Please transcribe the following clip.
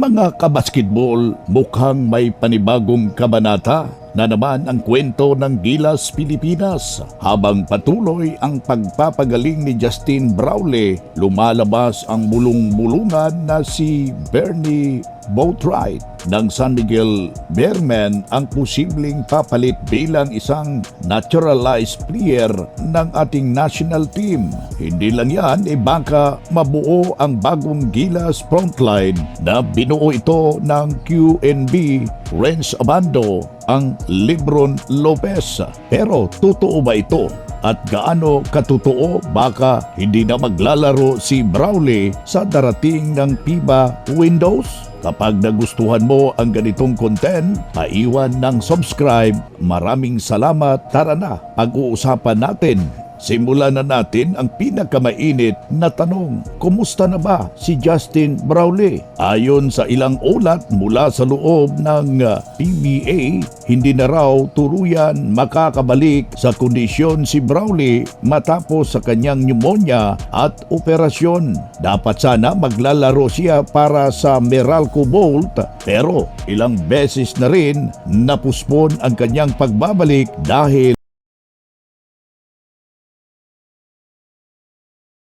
Mga kabasketball, mukhang may panibagong kabanata na naman ang kwento ng Gilas Pilipinas. Habang patuloy ang pagpapagaling ni Justin Brawley, lumalabas ang bulong-bulungan na si Bernie Boatwright ng San Miguel Bearmen ang posibleng papalit bilang isang naturalized player ng ating national team. Hindi lang yan, e baka mabuo ang bagong Gilas frontline na binuo ito ng QNB Renz Abando ang Lebron Lopez. Pero totoo ba ito? At gaano katotoo baka hindi na maglalaro si Brawley sa darating ng FIBA Windows? Kapag nagustuhan mo ang ganitong content, paiwan ng subscribe. Maraming salamat. Tara na, pag-uusapan natin Simulan na natin ang pinakamainit na tanong. Kumusta na ba si Justin Brawley? Ayon sa ilang ulat mula sa loob ng uh, PBA, hindi na raw turuyan makakabalik sa kondisyon si Brawley matapos sa kanyang pneumonia at operasyon. Dapat sana maglalaro siya para sa Meralco Bolt pero ilang beses na rin napuspon ang kanyang pagbabalik dahil